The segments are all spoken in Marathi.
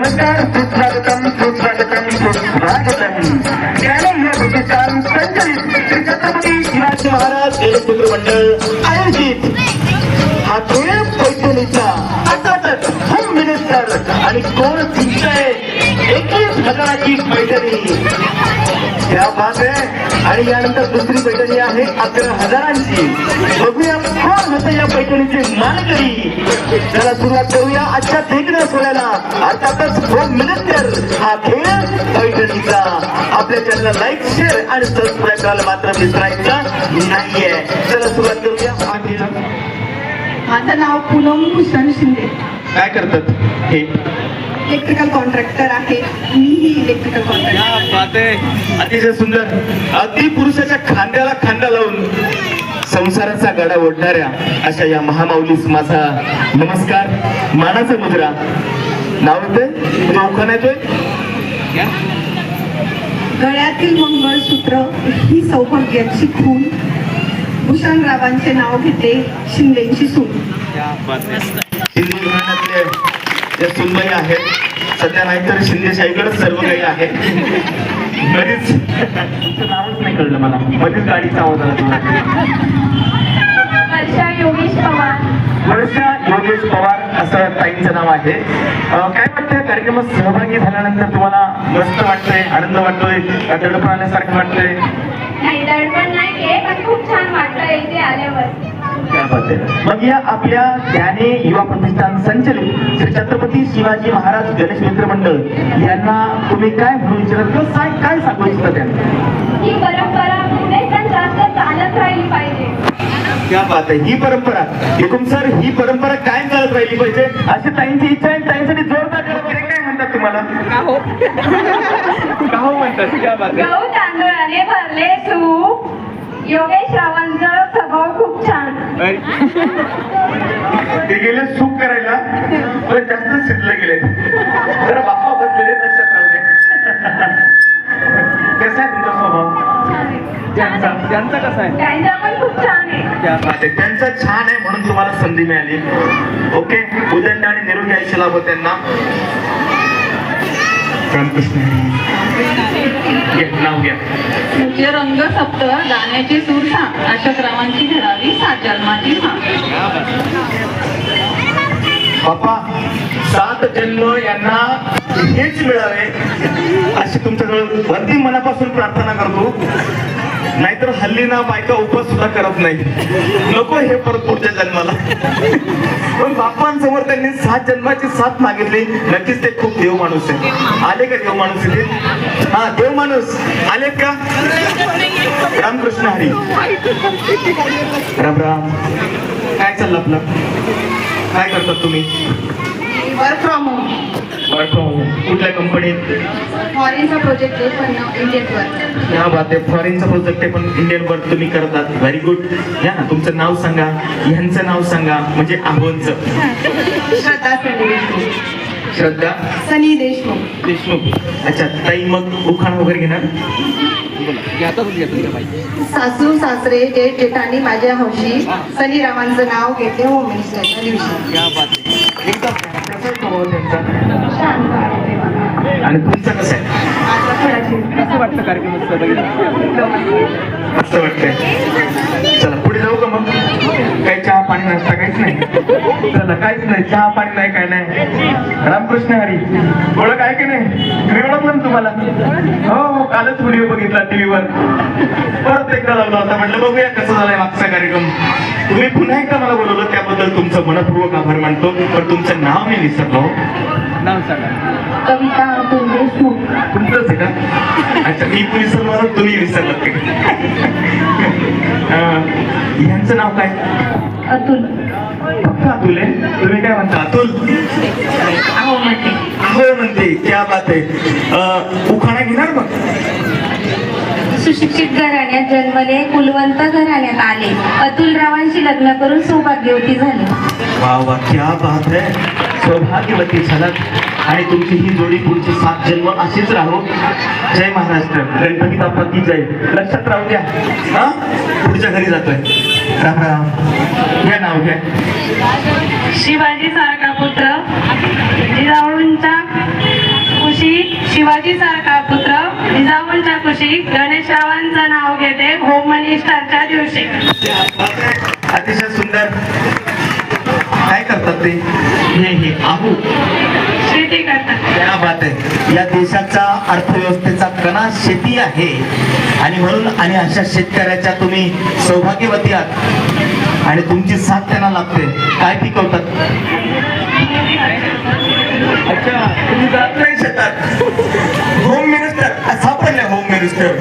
नमस्कार सुस्वागतम सुस्वागतम सुस्वागतम. त्याने या प्रतिष्ठान संचलित श्री छत्रपती शिवाजी महाराज देशमुख मंडळ आयोजित हा धुळे पैठणीचा अर्थातच होम मिनिस्टर आणि कोण हजाराची पैठणी. त्या बात आहे आणि यानंतर दुसरी पैठणी आहे अकरा हजारांची. बघूया कोण होतं या पैठणीचे मानकरी त्याला सुरुवात करूया आजच्या देखण्या सोहळ्याला. अर्थातच होम मिनिस्टर हा खेळ पैठणीचा. आपल्या चॅनलला लाईक शेअर आणि सबस्क्राईब करायला मात्र विसरायचा नाहीये. चला सुरुवात करूया. हा खेळ माझं नाव पूनम भूषण शिंदे. काय करतात हे? इलेक्ट्रिकल कॉन्ट्रॅक्टर आहे. मीही इलेक्ट्रिकल कॉन्ट्रॅक्टर अतिशय सुंदर. अगदी पुरुषाच्या खांद्याला खांदा लावून संसाराचा गाडा ओढणाऱ्या अशा या महामाऊलीस माझा नमस्कार. मानाचा मुद्रा. नाव तुझ्या उखाणा येतोय गळ्यातील मंगळसूत्र ही सौभाग्याची खून भूषणरावांचे नाव घेते शिंदेची सून. जे सुनबाई आहेत सध्या नाही तर शिंदेशाहीकडेच सर्व काही आहे. बरीच तुमचं नावच नाही कळलं मला. मध्येच गाडीचा आवाज आला तुला वर्षा योगेश पवार. वर्षा योगेश पवार असं ताईंचं नाव आहे. काय वाटतं कार्यक्रमात सहभागी झाल्यानंतर तुम्हाला मस्त वाटतंय? आनंद वाटतोय? दडपण आल्यासारखं वाटतंय नाही दडपण नाहीये पण खूप छान वाटतं इथे आल्यावर आहे. मग या आपल्या त्याने युवा प्रतिष्ठान संचलित श्री छत्रपती शिवाजी महाराज गणेश मित्र मंडळ यांना तुम्ही काय म्हणू इच्छिता किंवा काय काय सांगू इच्छिता त्यांना? ही परंपरा चालत राहिली पाहिजे. क्या बात आहे. ही परंपरा. एकूण सर ही परंपरा काय चालत राहिली पाहिजे. अशी ताईंची इच्छा आहे ताईंसाठी जोरदार काय म्हणतात तुम्हाला? का हो म्हणतात. क्या बात आहे. गहू तांदूळाने भरले सूप योगेश रावांचा स्वभाव खूप ते गेले सूप करायला. पण जास्त शिजले गेले. जरा बाप्पा बसलेले लक्षात राहू दे. कसा आहे तुमचा स्वभाव. त्यांचा कसा आहे? त्यांचा पण खूप छान आहे. क्या बात आहे. त्यांचा छान आहे म्हणून तुम्हाला संधी मिळाली. ओके? उदंड आणि निरोगी आयुष्य लाभो त्यांना. रामकृष्ण नाव घ्या. तुझे रंग सप्त गाण्याचे सूर सांग अशोक रावांची घडावी सात जन्माची सांग बाप्पा सात जन्म यांना हेच मिळावे अशी तुमच्याजवळ अगदी मनापासून प्रार्थना करतो. नाहीतर हल्ली ना बायका उपवास सुद्धा करत नाही. नको हे परत पुढच्या जन्माला. पण बाप्पांसमोर त्यांनी सात जन्माची साथ मागितली. नक्कीच ते खूप देव माणूस आहे. आले का देव माणूस इथे? हा देव माणूस. आलेत का? रामकृष्ण हरी. राम राम. काय चाललं आपलं? काय करतात तुम्ही? Work from home work from home कुठल्या कंपनीत फॉरेनचा प्रोजेक्ट आहे पण इंडियन वर्क या बात आहे. फॉरेनचा प्रोजेक्ट आहे पण इंडियन वर्क तुम्ही करतात. व्हेरी गुड या ना तुमचं नाव सांगा. ह्यांचं नाव सांगा. म्हणजे आहोंचं श्रद्धा सनी देशमुख. श्रद्धा? सनी देशमुख. देशमुख. अच्छा ताई मग उखाणा वगैरे घेणार? सासू सासरे जेठ जेठाणी माझ्या हौशी सनी रावांचं नाव घेते होम मिनिस्टरच्या दिवशी. स्वभाव त्यांचा. आणि तुमचं कसं आहे? कसं वाटतं कार्यक्रमात सहभागी असं वाटतंय चला पुढे जाऊ का मग काही चहा पाणी नाश्ता काहीच नाही. चला काहीच नाही. चहा पाणी नाही काय नाही. रामकृष्ण हरी. ओळख आहे की नाही? मी ओळखलं ना तुम्हाला? हो हो कालच व्हिडिओ बघितला टीव्हीवर परत एकदा लावला होता. म्हटलं बघूया कसं झालाय मागचा कार्यक्रम. तुम्ही पुन्हा एकदा मला बोलवलं त्याबद्दल तुमचं मनपूर्वक आभार मानतो. पण तुमचं नाव मी विसरलो. नाव सांगा. कविता अतुल देशमुख तुमचंच आहे का? अच्छा मी विसरलो ना, तुम्ही विसरलात. ह्यांचं नाव काय? अतुल. फक्त अतुल आहे? तुम्ही काय म्हणता? अतुल? अहो म्हणते. हो म्हणते. क्या बात आहे. उखाणा घेणार मग? सुशिक्षित घराण्यात जन्मले कुलवंत घराण्यात आले. अतुल रावांशी लग्न करून सौभाग्यवती झाले. वा वा क्या बात आहे. सौभाग्यवती झालात. आणि तुमची ही जोडी पुढचे सात जन्म अशीच राहो. जय महाराष्ट्र. गणपती बाप्पा की जय. लक्षात राहू द्या. हा? पुढच्या घरी जातोय. राम राम. घ्या नाव घ्या. शिवाजी सारखा पुत्र जिजाऊंचा खुशी शिवाजी सारखा पुत्र जिजाऊंच्या खुशी गणेशरावांचं नाव घेते होम मिनिस्टरच्या दिवशी. अतिशय सुंदर. काय करतात ते? हे हे आहू शेती करतात. क्या बात आहे. या देशाच्या अर्थव्यवस्थेचा कणा शेती आहे. आणि म्हणून आणि अशा शेतकऱ्याच्या तुम्ही सौभाग्यवती आहात. आणि तुमची साथ त्यांना लागते. काय पिकवतात? अच्छा. तुम्ही जात नाही शेतात होम मिनिस्टर सापडले होम मिनिस्टर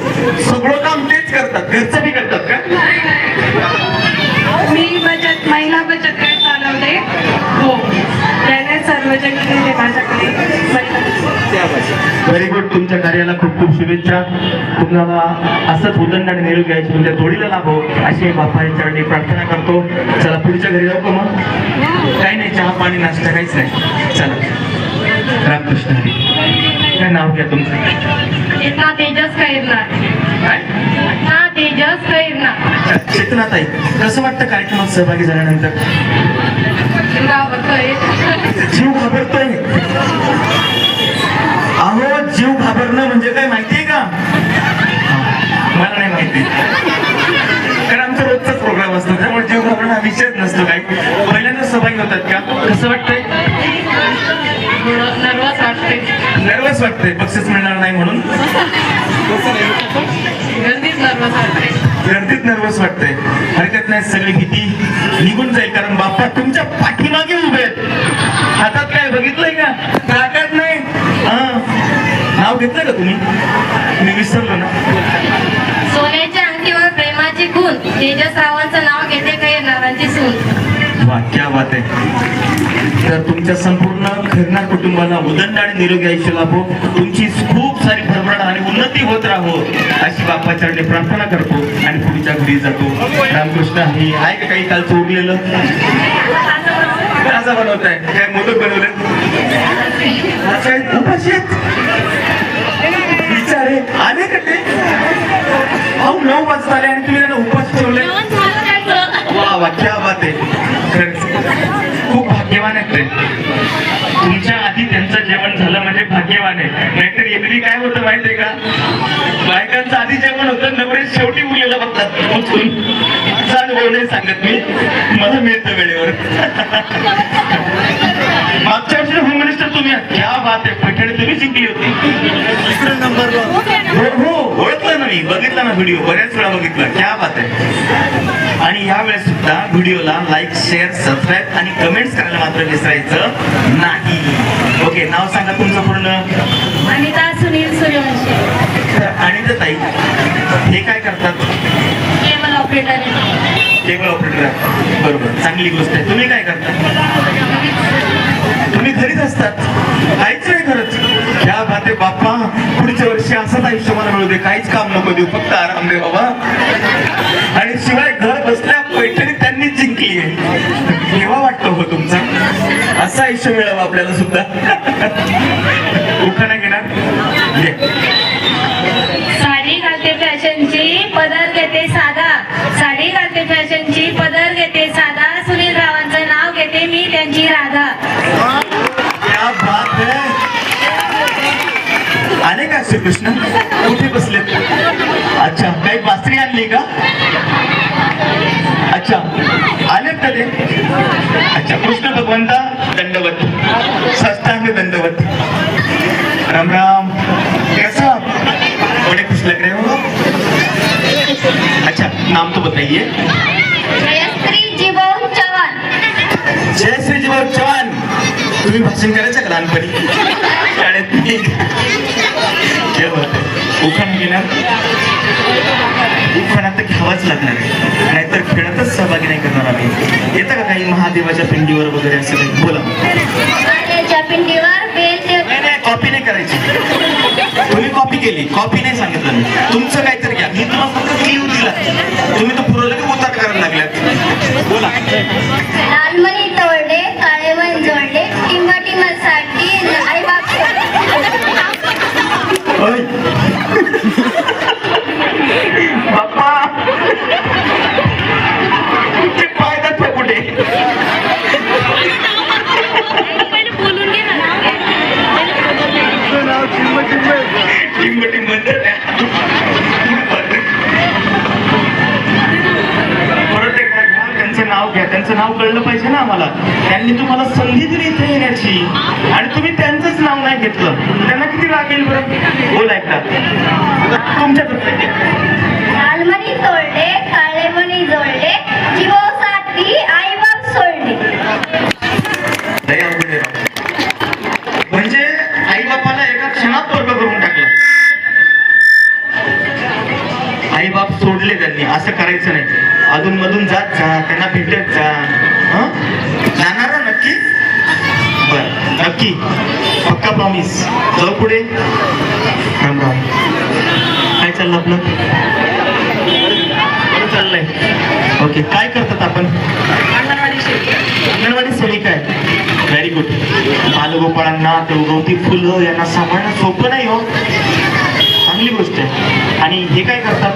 सगळं काम तेच करतात घरचं बी करतात का मी बचत महिला बचत गट चालवते हो त्याने सर्व जण केले माझ्याकडे महिला व्हेरी गुड तुमच्या कार्याला खूप खूप शुभेच्छा. तुम्हाला असंच उदंड आणि निरोगी आहे तुमच्या जोडीला लाभो अशी बाप्पाच्या चरणी प्रार्थना करतो. चला पुढच्या घरी जाऊ का मग? काही नाही चहा पाणी नाश्ता काहीच नाही. चला. रामकृष्ण हरी. काय नाव घ्या तुमचं? तेजस काय? ना तेजस कैरनार चेतना ताई कसं वाटतं कार्यक्रमात सहभागी झाल्यानंतर? जीव घाबरतोय. घाबरणं म्हणजे काय माहितीये का? मला नाही माहिती. कारण आमचा रोजचाच प्रोग्राम असतो. त्यामुळे जीव घाबरणं हा विषयच नसतो काही. पहिल्यांदा सहभागी होतात का? कसं वाटतंय? नर्वस वाटते नर्वस वाटतंय. बक्षीस मिळणार नाही म्हणून. गर्दीत नर्वस वाटते गर्दीत नर्वस वाटतंय. हरकत नाही सगळी भीती निघून जाईल. कारण बाप्पा तुमच्या पाठीमागे उभे आहेत. हातात काय बघितलंय का? ताकद नाही. हा. नाव घेतलं का तुम्ही? मी विसरलो ना. सोन्याच्या अंगठीवर प्रेमाची खून तेजस रावांचं नाव घेते काही नावांची सून? वा क्या बात आहे. तर तुमच्या संपूर्ण खरणार कुटुंबाला उदंड आणि निरोगी आयुष्य लाभो. तुमची खूप सारी भरभराट आणि उन्नती होत राहो. अशी बाप्पा चरणी प्रार्थना करतो आणि पुढच्या घरी जातो. रामकृष्ण हे आहे का काही कालचं उरलेलं? असं बनवत आहे काय मोदक बनवले काय उपाशी? विचारे अहो नऊ वाजता आले आणि तुम्ही उपास ठेवले. वा क्या बात आहे. खरंच. खूप भाग्यवान आहेत ते. तुमच्या आधी त्यांचं जेवण झालं म्हणजे भाग्यवान आहे. नाहीतर एरवी काय होतं माहितीये का? बायकांचं आधी जेवण होतं नवरे शेवटी उरलेलं बघतात. उचलून. असा अनुभव नाही सांगत मी. मला मिळतं वेळेवर. मागच्या वर्षी होम मिनिस्टर तुम्ही. क्या बात आहे. पैठणी तुम्ही जिंकली होती. हो हो. ओळखलं ना मी बघितला ना व्हिडिओ बऱ्याच वेळा बघितला. क्या बात आहे. आणि या वेळेस सुद्धा व्हिडिओला लाईक शेअर सबस्क्राईब आणि कमेंट्स करायला मात्र विसरायचं नाही. ओके नाव सांगा तुमचं पूर्ण. अनिता सुनील सूर्यवंशी. आणि ते ताई हे काय करतात? केबल ऑपरेटर केबल ऑपरेटर बरोबर चांगली गोष्ट आहे. तुम्ही काय करता? तुम्ही घरीच असतात. काहीच नाही करत. क्या भाते बाप्पा पुढच्या वर्षी असंच आयुष्य मला मिळू दे. काहीच काम नको देऊ फक्त आराम दे बाबा. आणि शिवाय घर बसल्या पैठणी त्यांनी जिंकली आहे. केव्हा वाटतं हो तुमचा? असं आयुष्य मिळावं आपल्याला सुद्धा. श्रीकृष्ण कुठे बसले. अच्छा काही बासरी आणली का? अच्छा आलेत का ते? अच्छा कृष्ण भगवंता दंडवत. साष्टांग दंडवत. राम राम. कैसा? बड़े खुश लग रहे हो? अच्छा नाम तो बताइए. जय श्री जीवन चव्हाण तुम्ही भाषण करायचं का लहानपणी? शाळेत? उखाण घेणार. उखाणा तर घ्यावाच लागणार. नाहीतर खेळातच सहभागी नाही करणार आम्ही. येतं का काही महादेवाच्या पिंडीवर वगैरे असं काही? बोला. ते कॉपी नाही करायची. तुम्ही कॉपी केली. कॉपी नाही सांगितलं मी. तुमचं काहीतरी घ्या. मी तुम्हाला फक्त क्लिव दिला तुम्ही तर पुरवलं की उतार करायला लागल्यात बोला. पाहिजे ना आम्हाला. त्यांनी तुम्हाला संधी दिली इथे येण्याची. आणि तुम्ही त्यांचंच नाव नाही घेतलं. त्यांना किती राग येईल बरं? बोला लालमणी तोडले काळेमणी जोडले आई बाप सोडले. म्हणजे आई बापाला एका क्षणात वर्ग करून टाकला. आई बाप सोडले त्यांनी. असं करायचं नाही. अधून मधून जात जा त्यांना भेटत जा हं? जाणार ना नक्की बर नक्की पक्का प्रॉमिस जाऊ पुढे. काय चाललं आपलं? बरं चाललंय. ओके काय करतात आपण? अंगणवाडी सेविका आहे व्हेरी गुड बालगोपाळांना ते गवती फुलं यांना सांभाळणं सोपं नाही हो. चांगली गोष्ट आहे. आणि हे काय करतात?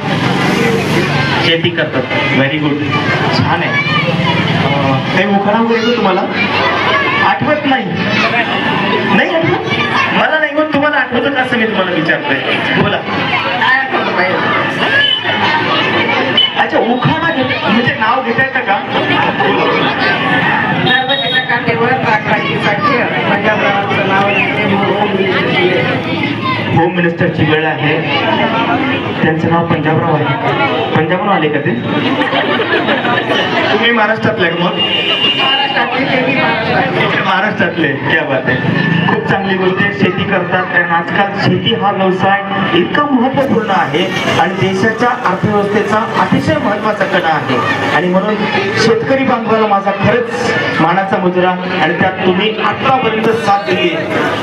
शेती करतात. व्हेरी गुड छान आहे. काही उखाणा वगैरे येतो तुम्हाला? आठवत नाही. आठवतं का असं मी तुम्हाला विचारतोय. बोला. अच्छा उखाणा घेत म्हणजे नाव घेता येतं का? नर्मदेच्या काठेवर पंजाबरावांचं नाव घेते होम मिनिस्टरची वेळ आहे. त्यांचं नाव पंजाबराव आहे. पंजाबराव आले का ते? तुम्ही महाराष्ट्रातले का मग? महाराष्ट्रातली क्या बात आहे. खूप चांगली गोष्ट आहे. शेती करतात. कारण आजकाल शेती हा व्यवसाय इतका महत्त्वपूर्ण आहे आणि देशाच्या अर्थव्यवस्थेचा अतिशय महत्त्वाचा कणा आहे. आणि म्हणून शेतकरी बांधवाला माझा खरंच मानाचा मुजरा आणि त्यात तुम्ही आतापर्यंत साथ दिली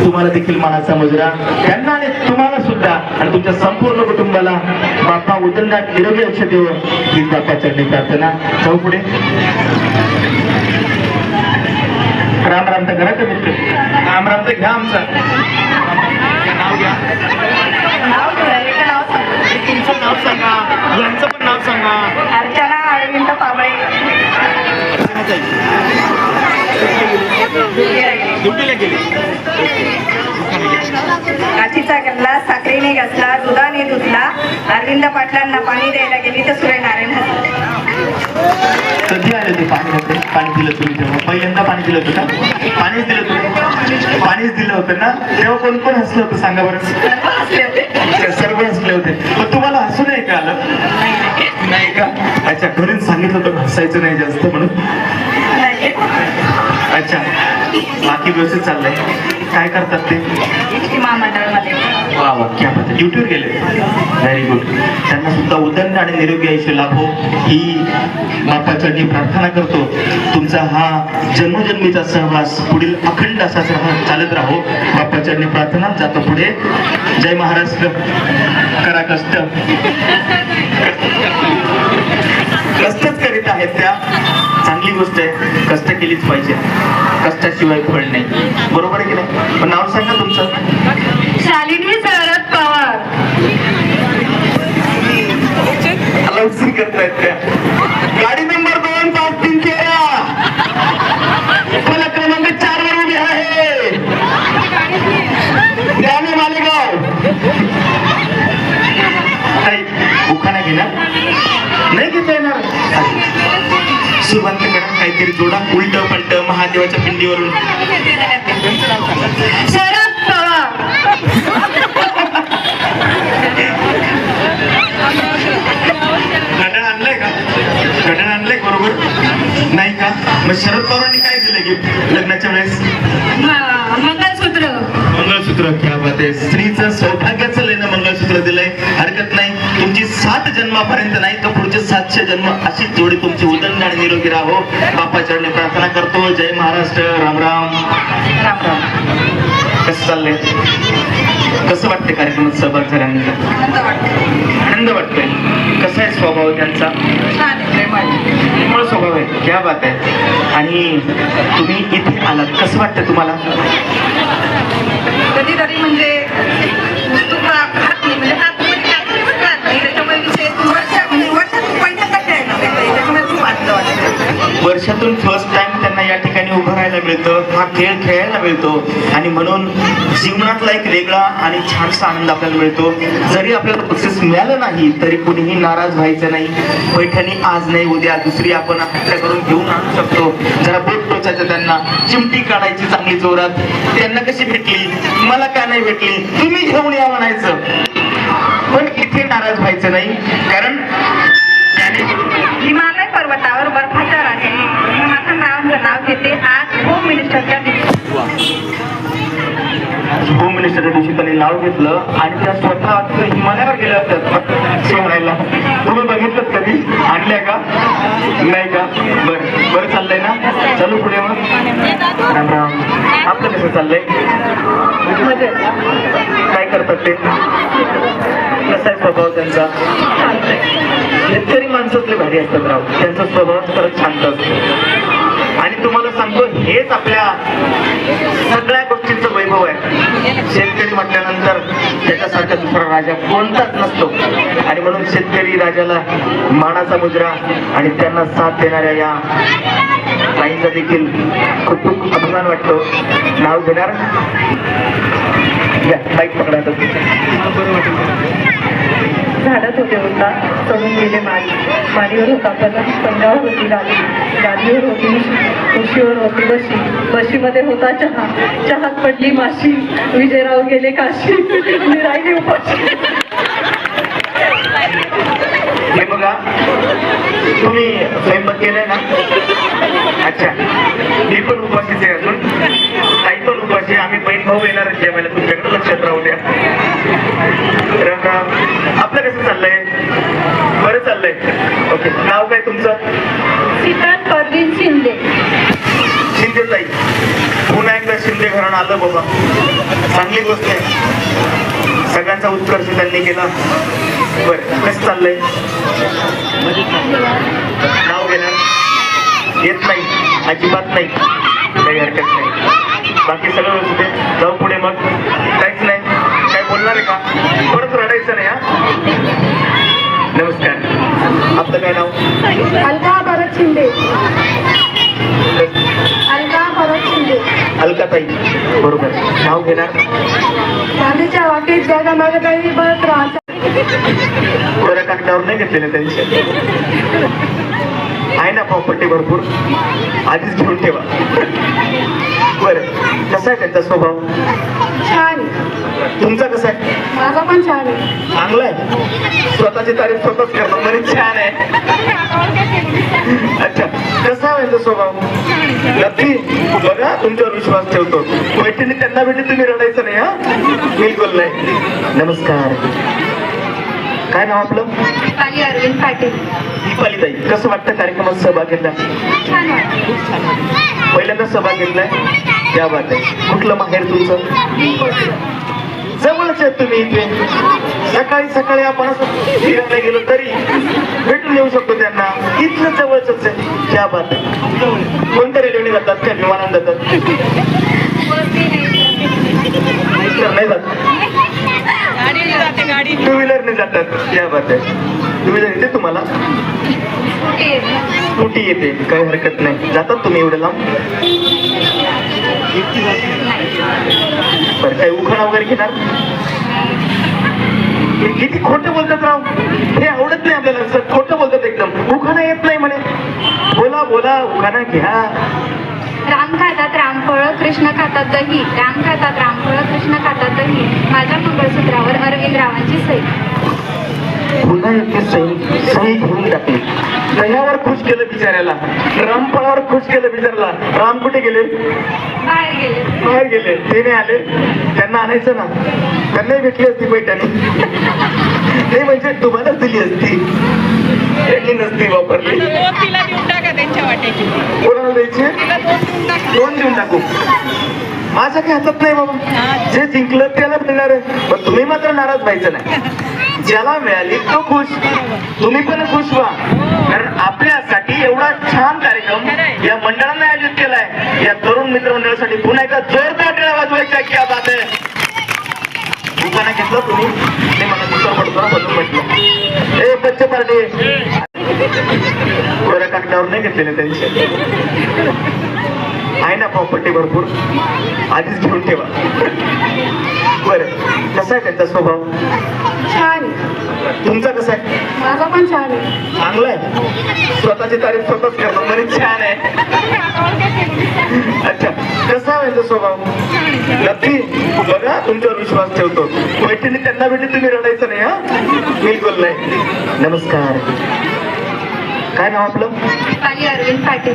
तुम्हाला देखील मानाचा मुजरा. त्यांना आणि तुम्हाला सुद्धा आणि तुमच्या संपूर्ण कुटुंबाला बाप्पा उदंडात निरोगी औषध देव हीच बाप्पा चरणी प्रार्थना जाऊ पुढे. राम राम तर कमीत कमी राम राम तर घ्या आमचा. नाव घ्या. नाव घ्यायचं नाव सांग. तुमचं नाव सांगा. यांचं पण नाव सांगा. अर्चना अरविंद पाबळे ड्युटीला गेले. अरविंद पाटलांना पाणी द्यायला गेली तर सूर्यनारायण. कधी आले ते पाणी होते पाणी दिलं तुम्ही तेव्हा. पहिल्यांदा पाणी दिलं होतं का? पाणीच दिलं होतं. पाणीच दिलं होतं ना? तेव्हा कोण कोण हसलं होतं सांगा बरं? हसले होते अच्छा, सर्व हसले होते. पण तुम्हाला हसू नाही का आलं? नाही का? अच्छा घरीच सांगितलं होतं हसायचं नाही जास्त म्हणून. नाही. अच्छा. बाकी व्यवस्थित चाललंय. काय करतात ते? वा वा क्या बात ड्युटीवर गेले. व्हेरी गुड त्यांना सुद्धा उदंड आणि निरोगी आयुष्य लाभो. ही बापाचरणी प्रार्थना करतो तुमचा हा जन्मजन्मीचा सहवास पुढील अखंड असाच राहा चालत राहो. बापाचरणी प्रार्थना जातो पुढे. जय महाराष्ट्र. करा कष्ट. कष्टच करीत आहेत त्या. चांगली गोष्ट आहे. कष्ट केलीच पाहिजे. कष्टाशिवाय फळ नाही. बरोबर आहे की नाही? पण नाव सांगा तुमचं. शालिनी सर पवार मला उशीर त्या. गाडी नंबर दोन पाच तीन तेरा. मला क्रमांक चार वर उभी आहे. त्याने मालेगाव. ताई, उखाणा घेणार? नाही घेता येणार. सुरुवात काहीतरी जोडा उलट पलट महादेवाच्या पिंडीवरून शरद पवार घड्याळ आणलंय का घड्याळ आणलंय बरोबर नाही का मग शरद पवारांनी काय दिलं गिफ्ट लग्नाच्या वेळेस? मंगलसूत्र मंगळसूत्र. क्या बात आहे. स्त्रीचं सौभाग्याचं लेणं मंगळसूत्र दिलंय. हरकत नाही. तुमची सात जन्मापर्यंत नाही तर पुढचे सातशे जन्म अशीच जोडी तुमची उदंड आणि निरोगी राहो. बापा चरणी प्रार्थना करतो. जय महाराष्ट्र. राम राम. राम राम. कसं चाललंय? कसं वाटतंय कार्यक्रमात सहभाग झाल्यानंतर? आनंद वाटतो वाटतोय. कसा आहे स्वभाव त्यांचा? छान आहे प्रेमळ. निर्मळ स्वभाव आहे? क्या बात आहे. आणि तुम्ही इथे आलात. कसं वाटतं तुम्हाला? कधीतरी म्हणजे म्हणजे म्हणजे वर्षातून वाटतो फर्स्ट त्यांना या ठिकाणी उभं राहायला मिळतं हा खेळ खेळायला मिळतो. आणि म्हणून जीवनातला एक वेगळा आणि छानसा आनंद आपल्याला मिळतो. जरी आपल्याला बक्षीस मिळालं नाही तरी कुणीही नाराज व्हायचं नाही. पैठणी आज नाही उद्या दुसरी आपण हत्या करून घेऊन आणू शकतो. जरा बोट टोचायचं त्यांना चिमटी काढायची चांगली जोरात. त्यांना कशी भेटली? मला का नाही भेटली? तुम्ही घेऊन या म्हणायचं. पण इथे नाराज व्हायचं नाही कारण हिमालय पर्वतावर बर्फ रावांचं आज होम मिनिस्टरच्या होम मिनिस्टरच्या दिवशी त्यांनी नाव घेतलं आणि त्या स्वतः हिमालयावर गेल्या असतात. शेवणायला तुम्ही बघितलं कधी? आणल्या का? नाही का? बरं. बरं चाललंय ना? चालू पुढे मग. राम राम. आपलं कसं चाललंय? काय करतात ते? कसा आहे स्वभाव त्यांचा? शेतकरी माणसातले भारी असतात राव. त्यांचा स्वभाव खरंच शांत असतो. आणि तुम्हाला सांगतो हेच आपल्या सगळ्या गोष्टींचं वैभव आहे. शेतकरी म्हटल्यानंतर त्याच्यासारखा दुसरा राजा कोणताच नसतो. आणि म्हणून शेतकरी राजाला मानाचा मुजरा आणि त्यांना साथ देणाऱ्या या ताईंचा देखील खूप खूप अभिमान वाटतो. नाव घेणार? या, बाईक पकडायचं झाडत होते होता. चढून गेले माडी माडीवर होता. पण पंजावर होती गाडी गाडीवर होती उशीवर होती बशी. बशीमध्ये होता चहा. चहात पडली माशी. विजयराव गेले काशी. मी राहिली उपाशी. हे बघा. तुम्ही स्वयंपाक केलाय ना? अच्छा. मी पण उपाशीच आहे अजून. काही पण उपाशी आम्ही बहीण भाऊ येणार जेवायला. तुमच्याकडे लक्षात राहू द्या राम राम आपलं कसं चाललंय बरं चाललंय ओके नाव काय तुमचं? सीताराम परवीन शिंदे. शिंदे ताई पुन्हा एकदा शिंदे घराणं? आलं बाबा. चांगली गोष्ट आहे. सगळ्यांचा उत्कर्ष त्यांनी केला. बरं कसं चाललंय? नाव घेणार? येत नाही. अजिबात नाही. काही हरकत नाही. बाकी सगळं व्यवस्थित जाऊ पुढे मग. काहीच नाही. काय बोलणार आहे का? परत रडायचं नाही हा? नमस्कार. आपलं काय नाव? अलका भरत शिंदे. अलका भरत शिंदे. अलकाताई. बरोबर. नाव घेणार? गांधीच्या वाटेत जागा मागत आहे बघत राहत. बरं कागदावर नाही घेतलेलं त्यांच्या आहे ना प्रॉपर्टी भरपूर? आधीच घेऊन ठेवा. बरं. कसा आहे त्यांचा स्वभाव? छान. तुमचा कसा आहे? माझा पण छान आहे. चांगला आहे. स्वतःची तारीफ स्वतःच करतो म्हणजे छान आहे. अच्छा. कसा आहे त्यांचा स्वभाव? नक्की. बघा तुमच्यावर विश्वास ठेवतो. मैत्रिणी त्यांना भेटी तुम्ही रडायचं नाही हा? बिलकुल नाही. नमस्कार. काय नाव आपलं? पाली अरविंद पाटील. दीपाली ताई कसं वाटतं कार्यक्रमात सहभाग घेतला? छान वाटतं पहिल्यांदा सहभाग घेतलाय? त्या बात आहे. कुठलं माहेर तुमचं? जवळच आहेत तुम्ही इथे. सकाळी सकाळी आपण असं फिरायला गेलो तरी भेटून येऊ शकतो त्यांना. इथलं जवळच आहे. त्या बात आहे. कोणत्या रेल्वेने जातात? का विमानाने जातात? नाही जात. टू व्हीलरने जातात. त्या बात आहे. टू व्हीलर येते तुम्हाला? स्कूटी येते. काही हरकत नाही. जातात तुम्ही एवढं लांब? बरं काही उखाणा वगैरे घेणार? किती खोटं बोलतात राव. हे आवडत नाही आपल्याला. सर खोटं बोलतात एकदम. उखाणा येत नाही म्हणे. बोला बोला उखाणा घ्या. राम खातात रामफळ कृष्ण खातात दही. राम खातात रामफळ कृष्ण खातात दही. माझ्या मंगळसूत्रावर अरविंद रावांची सई पुन्हा एकटी सही सही घेऊन टाकली दह्यावर खुश केलं बिचाऱ्याला. रामफळावर खुश केलं बिचाऱ्याला. राम कुठे गेले? बाहेर गेले. बाहेर गेले. ते नाही आले. त्यांना आणायचं ना. त्यांनाही भेटली असती पैठणी. नाही म्हणजे तुम्हालाच दिली असती. त्यांनी नसती वापरली. कोणाला द्यायची? देऊन टाकू. माझ्या काही हातात नाही बाबा. जे जिंकलं त्याला मिळणार आहे. पण तुम्ही मात्र नाराज व्हायचं नाही. ज्याला मिळाली तो खुश. तुम्ही पण खुश व्हा. कारण आपल्यासाठी एवढा छान कार्यक्रम या मंडळाने आयोजित केलाय. या तरुण मित्रमंडळासाठी पुन्हा एकदा जोरदार टाळ्या वाजवायच्या की बात आहे. दुकाना घेतलं तुम्ही. ते मला दुसरं पडतो ना बदलून म्हटलं ए बच्चे पार्टी. कोऱ्या कागदावर नाही घेतलेले त्यांचे. आहे ना प्रॉपर्टी भरपूर? आधीच घेऊन ठेवा. बरं. कसा आहे त्यांचा स्वभाव? छान तुमचा कसा आहे? माझा पण छान आहे. चांगला आहे. स्वतःची तारीफ स्वतःच करतो. म्हणे छान आहे. अच्छा. कसा आहे त्यांचा स्वभाव? नक्की. बघा तुमच्यावर विश्वास ठेवतो. मैत्रिणी त्यांना भेटी तुम्ही रडायचं नाही हा? बिलकुल नाही. नमस्कार. काय नाव आपलं? पाली अरविंद पाटील.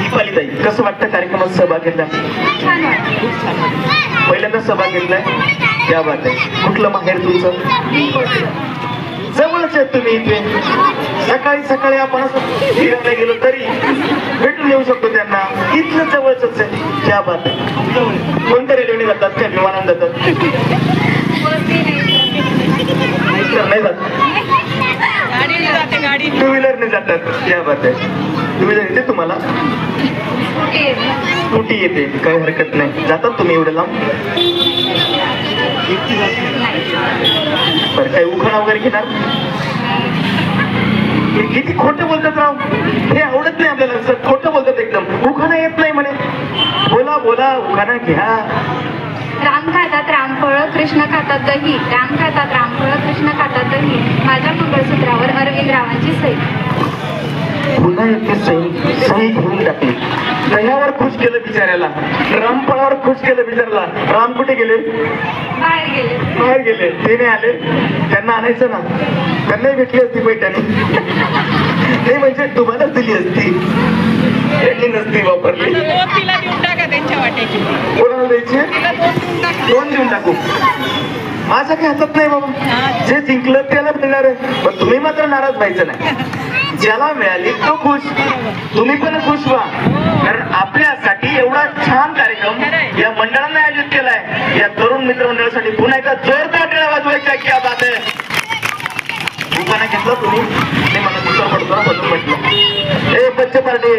दीपाली ताई कसं वाटतं कार्यक्रमात सहभाग घेतला? छान वाटतं पहिल्यांदा सहभाग घेतलाय? त्या बात आहे. कुठलं माहेर तुमचं? जवळच आहेत तुम्ही इथे. सकाळी सकाळी आपण असं फिरायला गेलो तरी भेटून येऊ शकतो त्यांना. इथलं जवळच आहे. त्या बात आहे. कोणत्या रेल्वेने जातात? त्या विमानाने जातात तर नाही जात टू व्हीलरने त्या बात आहे तुम्ही येते तुम्हाला स्कूटी येते काही हरकत नाही. जातात तुम्ही एवढं लांब? बरं काही उखाणा वगैरे घेणार? किती खोटं बोलतात राव. हे आवडत नाही आपल्याला सर खोटं बोलतात एकदम. उखाणा येत नाही म्हणे. बोला बोला उखाणा घ्या. राम खातात रामफळ कृष्ण खातात दही. राम खातात रामफळ कृष्ण खातात दही. माझ्या मंगळसूत्रावर अरविंद रावांची सही एकटी सही सही घेऊन टाकली. दह्यावर खुश केलं बिचाऱ्याला. रामफळावर खुश केलं बिचाऱ्याला. राम कुठे गेले? बाहेर गेले. ते नाही आले. त्यांना आणायचं ना. त्यांनाही भेटली असती पैठणी. नाही म्हणजे तुम्हालाच दिली असती. त्यांनी नसती वापरली. कोणाला द्यायची? दोन देऊन टाकू. माझं काही हातात नाही बाबा. जे जिंकलं त्याला मिळणार आहे. पण तुम्ही मात्र नाराज व्हायचं नाही. ज्याला मिळाली तो खुश. तुम्ही पण खुश व्हा. कारण आपल्यासाठी एवढा छान कार्यक्रम या मंडळाने आयोजित केलाय. या तरुण मित्र मंडळासाठी पुन्हा एकदा जोरदार टाळ्या वाजवायच्या की बात आहे. घेतलं तुम्ही. मला दुसरं पडतो म्हटलं हे बच्चे पार्टी.